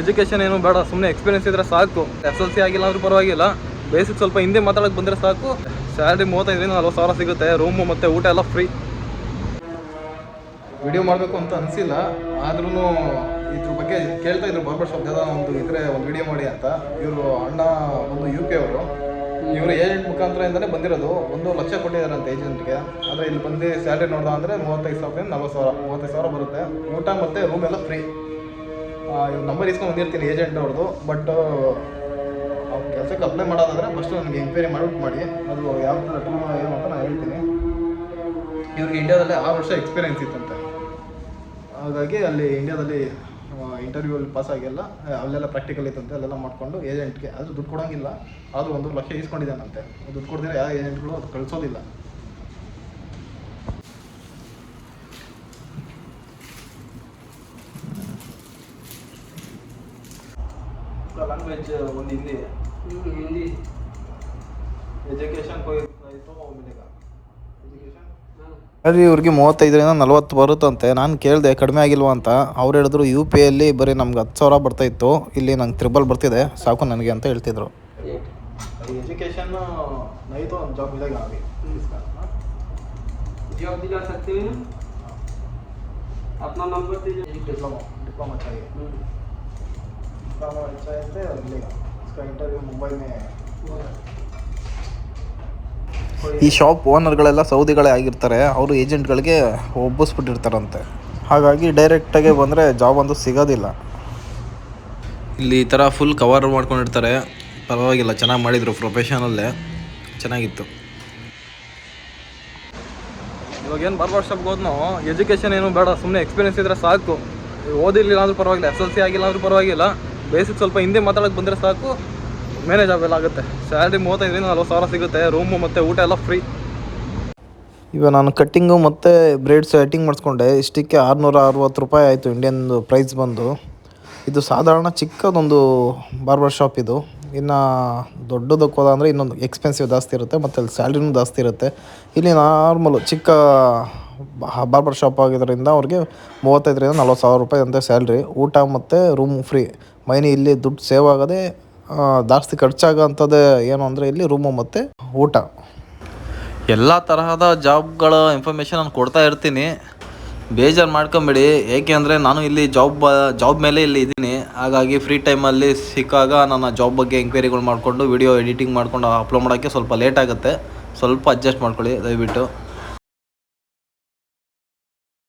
Education ಏನು ಬೇಡ ಸುಮ್ಮನೆ ಎಕ್ಸ್ಪೀರಿಯನ್ಸ್ ಇದ್ರೆ ಸಾಕು. ಎಸ್ ಎಲ್ ಸಿ ಆಗಿಲ್ಲ ಅಂದ್ರೂ ಪರವಾಗಿಲ್ಲ. ಬೇಸಿಕ್ ಸ್ವಲ್ಪ ಹಿಂದೆ ಮಾತಾಡೋಕೆ ಬಂದರೆ ಸಾಕು. ಸ್ಯಾಲ್ರಿ ಮೂವತ್ತೈದರಿಂದ ನಲ್ವತ್ತು ಸಾವಿರ ಸಿಗುತ್ತೆ. ರೂಮು ಮತ್ತು ಊಟ ಎಲ್ಲ ಫ್ರೀ ವಿಡಿಯೋ ಮಾಡಬೇಕು ಅಂತ ಅನಿಸಿಲ್ಲ. ಆದ್ರೂ ಇದ್ರ ಬಗ್ಗೆ ಕೇಳ್ತಾ ಇದ್ರು. ಬಾರ್ಬರ್ ಶಾಪ್ ಯಾವ್ದೋ ಒಂದು ಇದ್ರೆ ಒಂದು ವಿಡಿಯೋ ಮಾಡಿ ಅಂತ. ಇವರು ಅಣ್ಣ ಒಂದು ಯು ಕೆ ಅವರು. ಇವರು ಏಜೆಂಟ್ ಮುಖಾಂತರದಿಂದಲೇ ಬಂದಿರೋದು. ಒಂದು ಲಕ್ಷ ಕೊಟ್ಟಿದ್ದಾರೆ ಅಂತ ಏಜೆಂಟ್ಗೆ ಆದರೆ ಇಲ್ಲಿ ಬಂದು ಸ್ಯಾಲ್ರಿ ನೋಡ್ದ ಅಂದರೆ ಮೂವತ್ತೈದು ಸಾವಿರದಿಂದ ನಲ್ವತ್ತು ಸಾವಿರ, ಮೂವತ್ತೈದು ಸಾವಿರ ಬರುತ್ತೆ. ಊಟ ಮತ್ತು ರೂಮ್ ಎಲ್ಲ ಫ್ರೀ ನಂಬರ್ ಇಸ್ಕೊಂಡು ಬಂದಿರ್ತೀನಿ ಏಜೆಂಟ್ ಅವ್ರದ್ದು ಬಟ್ ಕೆಲಸಕ್ಕೆ ಅಪ್ಲೈ ಮಾಡೋದಾದ್ರೆ ಫಸ್ಟ್ ನನಗೆ ಎಂಕ್ವೈರಿ ಮಾಡ್ಬಿಟ್ಟು ಮಾಡಿ. ಅದು ಯಾವ ಥರ ಟೂ ಏನು ಅಂತ ನಾನು ಹೇಳ್ತೀನಿ. ಇವ್ರಿಗೆ ಇಂಡಿಯಾದಲ್ಲಿ ಆರು ವರ್ಷ ಎಕ್ಸ್ಪೀರಿಯೆನ್ಸ್ ಇತ್ತಂತೆ. ಹಾಗಾಗಿ ಅಲ್ಲಿ ಇಂಡಿಯಾದಲ್ಲಿ ಇಂಟರ್ವ್ಯೂ ಅಲ್ಲಿ ಪಾಸ್ ಆಗಿಲ್ಲ ಅಲ್ಲೆಲ್ಲ ಪ್ರಾಕ್ಟಿಕಲ್ ಇತ್ತಂತೆ, ಅಲ್ಲೆಲ್ಲ ಮಾಡಿಕೊಂಡು ಏಜೆಂಟ್ಗೆ ಆದರೂ ದುಡ್ಡು ಕೊಡೋಂಗಿಲ್ಲ. ಆದರೂ ಒಂದು ಲಕ್ಷ ಇಸ್ಕೊಂಡಿದ್ದಾನಂತೆ. ದುಡ್ಡು ಕೊಡ್ದಿರ ಯಾವ ಏಜೆಂಟ್ಗಳು ಅದು ಕಳಿಸೋದಿಲ್ಲ. ಲ್ಯಾಂಗ್ವೇಜ್ ಒಂದು ಹಿಂದಿ हिंदी ಎಜುಕೇಶನ್ ಎಜುಕೇಶನ್ ಸರಿ ಇವ್ರಿಗೆ ಮೂವತ್ತೈದರಿಂದ ನಲ್ವತ್ತು ಬರುತ್ತಂತೆ ನಾನು ಕೇಳಿದೆ ಕಡಿಮೆ ಆಗಿಲ್ವಾ ಅಂತ ಅವ್ರು ಹೇಳಿದ್ರು ಯು ಪಿ ಅಲ್ಲಿ ಬರೀ ನಮ್ಗೆ ಹತ್ತು ಸಾವಿರ ಬರ್ತಾ ಇತ್ತು ಇಲ್ಲಿ ನಂಗೆ ತ್ರಿಬಲ್ ಬರ್ತಿದೆ ಸಾಕು ನನಗೆ ಅಂತ ಹೇಳ್ತಿದ್ರು एजुकेशन नहीं तो जॉब मिलेगा अभी इसका हाँ? जॉब दिला सकते हैं अपना नंबर दीजिए डिप्लोमा डिप्लोमा चाहिए डिप्लोमा चाहिए थे और मिलेगा इसका इंटरव्यू मुंबई में है ಈ ಶಾಪ್ ಓನರ್ಗಳೆಲ್ಲ ಸೌದಿಗಳೇ ಆಗಿರ್ತಾರೆ ಅವರು ಏಜೆಂಟ್ಗಳಿಗೆ ಒಬ್ಬಿಸ್ಬಿಟ್ಟಿರ್ತಾರಂತೆ ಹಾಗಾಗಿ ಡೈರೆಕ್ಟಾಗೆ ಬಂದರೆ ಜಾಬ್ ಅಂತೂ ಸಿಗೋದಿಲ್ಲ ಇಲ್ಲಿ ಈ ಥರ ಫುಲ್ ಕವರ್ ಮಾಡ್ಕೊಂಡಿರ್ತಾರೆ ಪರವಾಗಿಲ್ಲ ಚೆನ್ನಾಗಿ ಮಾಡಿದರು ಪ್ರೊಫೆಷನಲ್ಲೇ ಚೆನ್ನಾಗಿತ್ತು ಇವಾಗ ಏನು ಬಾರ್ಬರ್ ಶಾಪ್ಗೆ ಹೋದ್ನೋ ಎಜುಕೇಷನ್ ಏನು ಬೇಡ ಸುಮ್ಮನೆ ಎಕ್ಸ್ಪೀರಿಯನ್ಸ್ ಇದ್ರೆ ಸಾಕು ಓದಿರ್ಲಿಲ್ಲ ಅಂದ್ರೂ ಪರವಾಗಿಲ್ಲ ಎಸ್ ಎಲ್ ಸಿ ಆಗಿಲ್ಲ ಅಂದ್ರೂ ಪರವಾಗಿಲ್ಲ ಬೇಸಿಕ್ ಸ್ವಲ್ಪ ಹಿಂದೆ ಮಾತಾಡೋಕೆ ಬಂದರೆ ಸಾಕು. ಮ್ಯಾನೇಜ್ ಆಗೋಲ್ಲ ಆಗುತ್ತೆ. ಸ್ಯಾಲ್ರಿ ಮೂವತ್ತೈದರಿಂದ ನಲ್ವತ್ತು ಸಾವಿರ ಸಿಗುತ್ತೆ. ರೂಮು ಮತ್ತು ಊಟ ಎಲ್ಲ ಫ್ರೀ ಇವಾಗ ನಾನು ಕಟ್ಟಿಂಗು ಮತ್ತು ಬ್ರೇಡ್ಸ್ ಸೆಟ್ಟಿಂಗ್ ಮಾಡಿಸ್ಕೊಂಡೆ. ಇಷ್ಟಕ್ಕೆ ಆರುನೂರ ಅರವತ್ತು ರೂಪಾಯಿ ಆಯಿತು ಇಂಡಿಯನ್ದು ಪ್ರೈಸ್ ಬಂದು. ಇದು ಸಾಧಾರಣ ಚಿಕ್ಕದೊಂದು ಬಾರ್ಬರ್ ಶಾಪ್ ಇದು. ಇನ್ನು ದೊಡ್ಡದಕ್ಕೆ ಹೋದಂದರೆ ಇನ್ನೊಂದು ಎಕ್ಸ್ಪೆನ್ಸಿವ್ ಜಾಸ್ತಿ ಇರುತ್ತೆ. ಮತ್ತು ಅಲ್ಲಿ ಸ್ಯಾಲ್ರಿನೂ ಜಾಸ್ತಿ ಇರುತ್ತೆ. ಇಲ್ಲಿ ನಾರ್ಮಲು ಚಿಕ್ಕ ಬಾರ್ಬರ್ ಶಾಪ್ ಆಗಿದ್ದರಿಂದ ಅವ್ರಿಗೆ ಮೂವತ್ತೈದರಿಂದ ನಲ್ವತ್ತು ಸಾವಿರ ರೂಪಾಯಿ ಅಂತ ಸ್ಯಾಲ್ರಿ ಊಟ ಮತ್ತು ರೂಮ್ ಫ್ರೀ ಮೈನಿ ಇಲ್ಲಿ ದುಡ್ಡು ಸೇವ್ ಆಗದೆ ಜಾಸ್ತಿ ಖರ್ಚಾಗೋಂಥದ್ದೇ ಏನು ಅಂದರೆ ಇಲ್ಲಿ ರೂಮು ಮತ್ತು ಊಟ. ಎಲ್ಲ ತರಹದ ಜಾಬ್ಗಳ ಇನ್ಫಾರ್ಮೇಷನ್ ನಾನು ಕೊಡ್ತಾ ಇರ್ತೀನಿ. ಬೇಜಾರು ಮಾಡ್ಕೊಂಬಿಡಿ. ಏಕೆ ಅಂದರೆ ನಾನು ಇಲ್ಲಿ ಜಾಬ್ ಜಾಬ್ ಮೇಲೆ ಇಲ್ಲಿ ಇದ್ದೀನಿ. ಹಾಗಾಗಿ ಫ್ರೀ ಟೈಮಲ್ಲಿ ಸಿಕ್ಕಾಗ ನನ್ನ ಜಾಬ್ ಬಗ್ಗೆ ಎಂಕ್ವೈರಿಗಳು ಮಾಡಿಕೊಂಡು ವಿಡಿಯೋ ಎಡಿಟಿಂಗ್ ಮಾಡ್ಕೊಂಡು ಅಪ್ಲೋಡ್ ಮಾಡೋಕ್ಕೆ ಸ್ವಲ್ಪ ಲೇಟ್ ಆಗುತ್ತೆ. ಸ್ವಲ್ಪ ಅಡ್ಜಸ್ಟ್ ಮಾಡ್ಕೊಳ್ಳಿ, ದಯವಿಟ್ಟು.